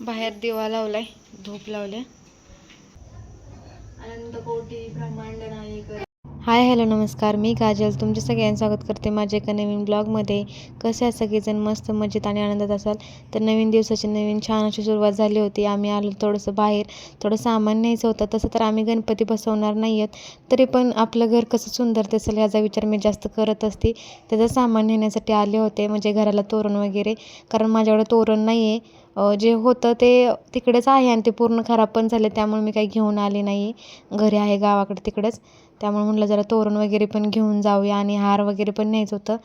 बाहेर दिवा लावलाय धूप लावल्या. अनंत कोटी ब्रह्मांड नायक हाय हॅलो नमस्कार. मी काजल. तुमचे सगळ्यांचं स्वागत करते माझ्या एका नवीन ब्लॉगमध्ये. कसे आहे सगळेजण? मस्त मजेत आणि आनंदात असाल? तर नवीन दिवसाची नवीन छान अशी सुरुवात झाली होती. आम्ही आलो थोडंसं बाहेर. थोडं सामान न्यायचं होतं. तसं तर आम्ही गणपती बसवणार नाही आहेत तरी पण आपलं घर कसं सुंदर दिसेल याचा विचार मी जास्त करत असते. त्याचं सामान नेण्यासाठी आले होते. म्हणजे घराला तोरण वगैरे. कारण माझ्याकडे तोरण नाही आहे जे होतं ते तिकडेच आहे आणि ते पूर्ण खराब पण झाले त्यामुळे मी काही घेऊन आले नाही. घरी आहे गावाकडे तिकडंच. त्यामुळे म्हटलं जरा तोरण वगैरे पण घेऊन जाऊया आणि हार वगैरे पण न्यायचं होतं.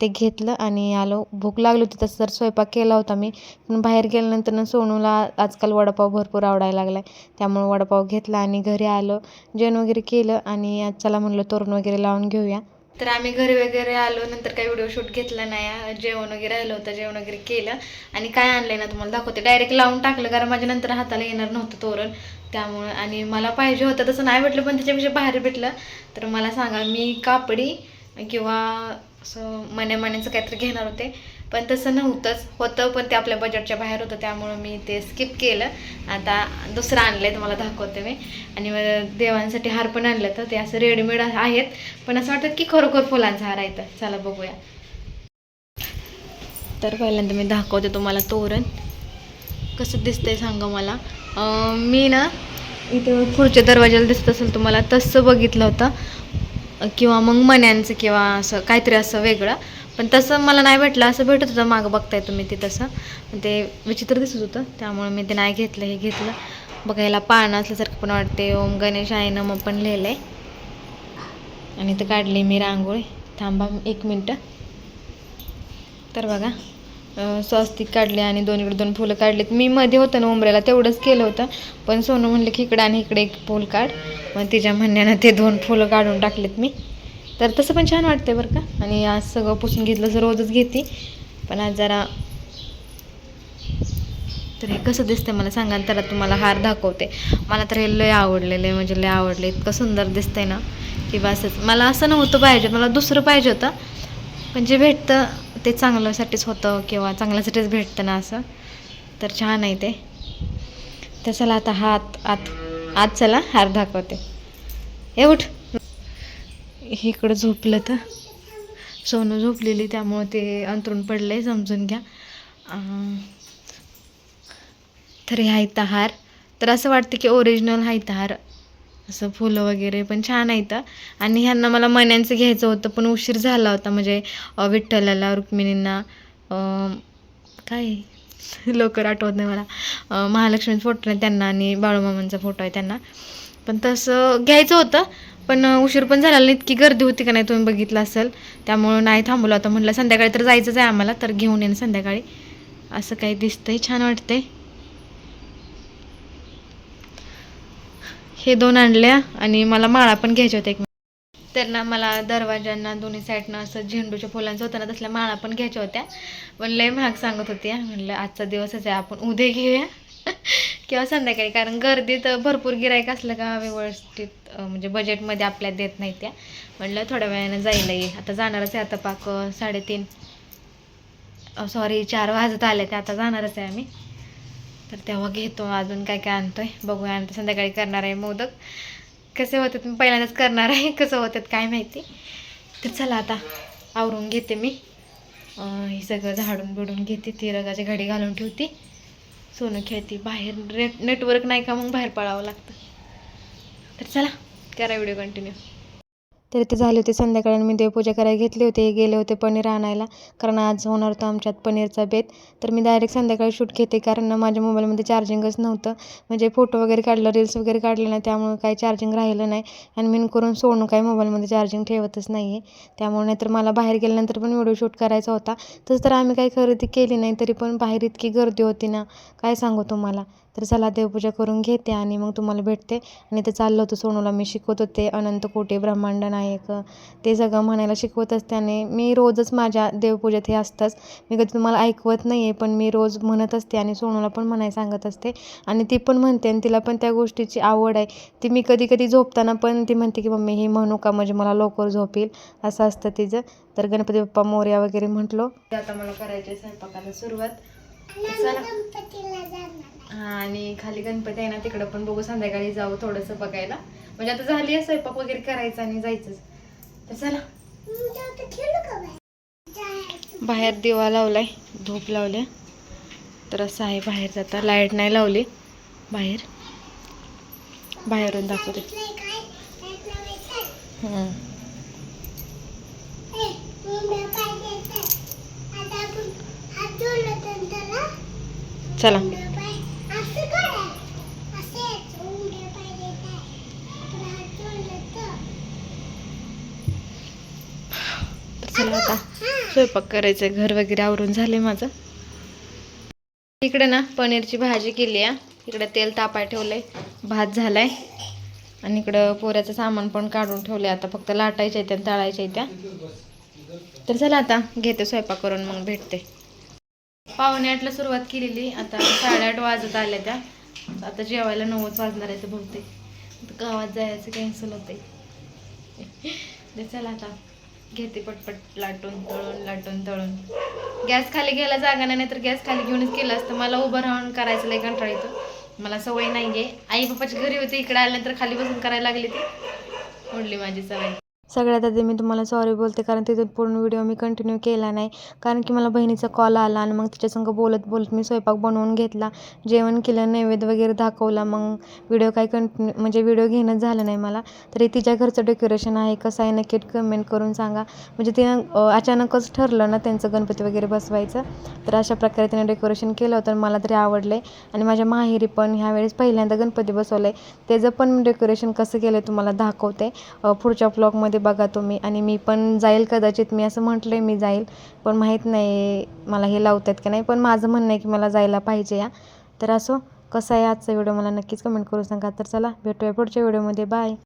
ते घेतलं आणि आलो. भूक लागली होती तसं तर स्वयंपाक केला होता मी. पण बाहेर गेल्यानंतर ना सोनूला आजकाल वडापाव भरपूर आवडायला लागला आहे त्यामुळे वडापाव घेतला आणि घरी आलो. जेवण वगैरे केलं आणि आज चला म्हणलं तोरण वगैरे लावून घेऊया. तर आम्ही घरी वगैरे आलो नंतर काही व्हिडिओ शूट घेतला नाही. जेवण वगैरे आलं होतं जेवण वगैरे केलं. आणि काय आणलंय ना तुम्हाला दाखवते. डायरेक्ट लावून टाकलं कारण माझ्या नंतर हाताला येणार नव्हतं तोरण. त्यामुळं आणि मला पाहिजे होतं तसं नाही भेटलं पण त्याच्यापेक्षा बाहेर भेटलं. तर मला सांगा मी कापडी किंवा असं मण्या मण्याचं काहीतरी घेणार होते. पण तसं नव्हतंच. होतं पण ते आपल्या बजेटच्या बाहेर होतं त्यामुळं मी ते स्किप केलं. आता दुसरं आणलं आहे तुम्हाला दाखवते मी. आणि देवांसाठी हार पण आणलं तर ते असं रेडीमेड आहेत. पण असं वाटतं की खरोखर फुलांचा हार आहे तर. चला बघूया. तर पहिल्यांदा मी दाखवते तुम्हाला तोरण. कसं दिसतंय सांगा मला. मी ना इथं खुर्च्या दरवाजाला दिसत असेल तुम्हाला तसं बघितलं होतं. किंवा मग मण्यांचं किंवा असं काहीतरी असं वेगळं. पण तसं मला नाही भेटलं असं भेटत होतं मागं बघताय तुम्ही ते तसं. ते विचित्र दिसत होतं त्यामुळे मी ते नाही घेतलं हे घेतलं. बघायला पाळणं असल्यासारखं पण वाटते ओम गणेश आहे ना मग पण लिहिलं आहे आणि ते काढली मी रांगोळी. थांबा एक मिनटं. तर बघा स्वस्तिक काढले आणि दोन इकडे दोन फुलं काढलेत. मी मध्ये होतं ना उंबऱ्याला तेवढंच केलं होतं. पण सोनं म्हणलं की इकडं आणि इकडे एक फूल काढ. मग तिच्या म्हणण्यानं ते दोन फुलं काढून टाकलेत मी. तर तसं पण छान वाटते बरं का. आणि आज सगळं पुसून घेतलं तर रोजच घेते. पण आज जरा तर हे कसं दिसतंय मला सांगा तर त्याला तुम्हाला हार दाखवते. मला तर हे लय आवडलेलं आहे म्हणजे लय आवडले इतकं सुंदर दिसतंय ना की असंच. मला असं नव्हतं पाहिजे मला दुसरं पाहिजे होतं. पण जे भेटतं ते चांगल्यासाठीच होतं किंवा चांगल्यासाठीच भेटतं ना असं. तर छान आहे ते. तर चला आता हात आत आत चला हार दाखवते. हे उठ. इकडं झोपलं तर. सोनं झोपलेली त्यामुळं ते अंतरून पडलं आहे समजून घ्या. तर हे आहेत हार तर असं वाटतं की ओरिजिनल आहेत हार असं फुलं वगैरे पण छान आहेत. आणि ह्यांना मला मण्यांचं घ्यायचं होतं पण उशीर झाला होता. म्हणजे विठ्ठलाला रुक्मिणींना काय? लवकर आठवत नाही मला. महालक्ष्मीचा फोटो नाही त्यांना आणि बाळूमामांचा फोटो आहे त्यांना. पण तसं घ्यायचं होतं. पण उशीर पण झाला नाही. इतकी गर्दी होती का नाही तुम्ही बघितलं असेल? त्यामुळं नाही थांबलो होतं म्हटलं संध्याकाळी तर जायचंच आहे आम्हाला तर घेऊन येईन संध्याकाळी. असं काही दिसतंय छान वाटतंय. हे दोन आणल्या आणि मला माळा पण घ्यायच्या होत्या एक तर ना मला दरवाज्यांना दोन्ही साईडनं असं झेंडूच्या फुलांचं होतं ना तसल्या माळा पण घ्यायच्या होत्या. पण लय महाग सांगत होत्या. म्हणलं आजचा दिवसच आहे आपण उद्या घेऊया. किंवा संध्याकाळी कारण गर्दीत भरपूर गिरायक असलं का व्यवस्थित म्हणजे बजेटमध्ये आपल्याला देत नाही त्या. म्हणलं थोड्या वेळानं जाईलही आता जाणारच आहे आता पाक साडेतीन सॉरी चार वाजत आले ते. आता जाणारच आहे आम्ही. तर तेव्हा घेतो अजून काय काय आणतोय. बघूया आणि संध्याकाळी करणार आहे मोदक. कसे होतात मी पहिल्यांदाच करणार आहे. कसं होतात काय माहिती. तर चला आता आवरून घेते मी. हे सगळं झाडून बिडून घेते ती रगाची घडी घालून ठेवते. सोनं खेळते. बाहेर नेट नेटवर्क नाही का? मग बाहेर पळावं लागतं. तर चला करा व्हिडिओ कंटिन्यू तर ते झाले होते संध्याकाळी आणि मी देवपूजा करायला घेतली होती. गेले होते पनीर आणायला. कारण आज होणार होतं आमच्यात पनीरचा बेत. तर मी डायरेक्ट संध्याकाळी शूट घेते. कारण माझ्या मोबाईलमध्ये चार्जिंगच नव्हतं. म्हणजे फोटो वगैरे काढलं रील्स वगैरे काढले नाही. त्यामुळे काही चार्जिंग राहिलं नाही. आणि मी करून सोडून काही मोबाईलमध्ये चार्जिंग ठेवतच नाही आहे त्यामुळे नाहीतर मला बाहेर गेल्यानंतर पण व्हिडिओ शूट करायचा होता. तसं तर आम्ही काही खरेदी केली नाही तरी पण बाहेर इतकी गर्दी होती ना. काय सांगू तुम्हाला? तर चला देवपूजा करून घेते आणि मग तुम्हाला भेटते. आणि ते चाललं होतं सोनूला मी शिकवत होते अनंत कोटी ब्रह्मांड नायक. ते सगळं म्हणायला शिकवत असते आणि मी रोजच माझ्या देवपूजेत हे असतंच. मी कधी तुम्हाला ऐकवत नाही आहे पण मी रोज म्हणत असते आणि सोनूला पण म्हणायला सांगत असते. आणि ती पण म्हणते आणि तिला पण त्या गोष्टीची आवड आहे. ती मी कधी कधी झोपताना पण ती म्हणते की मम्मी हे म्हणू का? म्हणजे मला लवकर झोपील. असं असतं तिचं. तर गणपती बाप्पा मोर्या वगैरे म्हटलो. आता मला करायचे स्वयंपाकाला सुरुवात. चला. आणि खाली गणपती आहे ना तिकडं पण बघू संध्याकाळी जाऊ थोडंसं बघायला. म्हणजे आता झाली आहे स्वयंपाक वगैरे करायचं आणि जायचंच. तर चला. बाहेर दिवा लावलाय धूप लावल्या. तर असं आहे बाहेर जाता लाइट नाही लावली. बाहेर. बाहेरून दाखवते. चला. चला आता. स्वयंपाक करायचं घर वगैरे आवरून झाले माझं. इकडे ना पनीरची भाजी केली आहे. इकडे तेल तापाय ठेवलंय. भात झालाय. आणि इकडं पोऱ्याचं सामान पण काढून ठेवलंय. आता फक्त लाटायच्या आहेत आणि तळायच्या आहेत त्या. तर चला आता घेते स्वयंपाक करून मग भेटते. पावणे आठला सुरुवात केलेली. आता साडेआठ वाजत आल्या त्या. आता जेवायला नव्वद वाजणार आहे तर बहुतेक. गावात जायचं कॅन्सल होते चला आता. घेते पटपट लाटून तळून लाटून तळून. गॅस खाली घ्यायला जागा नाही तर गॅस खाली घेऊनच केलं असतं. मला उभं राहून करायचं लय कंटाळा येतो. मला सवय नाही आहे आई बापाची घरी होती इकडे आल्यानंतर खाली बसून करायला लागली ती. ओढली माझी सवय. सगळ्यात आधी मी तुम्हाला सॉरी बोलते कारण तिथून पूर्ण व्हिडिओ मी कंटिन्यू केला नाही. कारण की मला बहिणीचा कॉल आला आणि मग तिच्यासंग बोलत बोलत मी स्वयंपाक बनवून घेतला. जेवण केलं नैवेद्य वगैरे दाखवला मग व्हिडिओ काही कंटिन्यू म्हणजे व्हिडिओ घेणंच झालं नाही मला. तरी तिच्या घरचं डेकोरेशन आहे कसं आहे नक्की कमेंट करून सांगा. म्हणजे तिनं अचानकच ठरलं ना त्यांचं गणपती वगैरे बसवायचं. तर अशा प्रकारे तिने डेकोरेशन केलं होतं मला तरी आवडलं आणि माझ्या माहेरी पण ह्यावेळेस पहिल्यांदा गणपती बसवलं आहे त्याचं पण मी डेकोरेशन कसं केलं आहे तुम्हाला दाखवते. पुढच्या ब्लॉगमध्ये बघा तुम्ही. आणि मी पण जाईल कदाचित. मी असं म्हटलं आहे मी जाईल. पण माहीत नाही मला हे लावतात की नाही. पण माझं म्हणणं आहे की मला जायला पाहिजे या. तर असो कसा आहे आजचा व्हिडिओ? मला नक्कीच कमेंट करू सांगा. तर चला भेटूया पुढच्या व्हिडिओमध्ये. बाय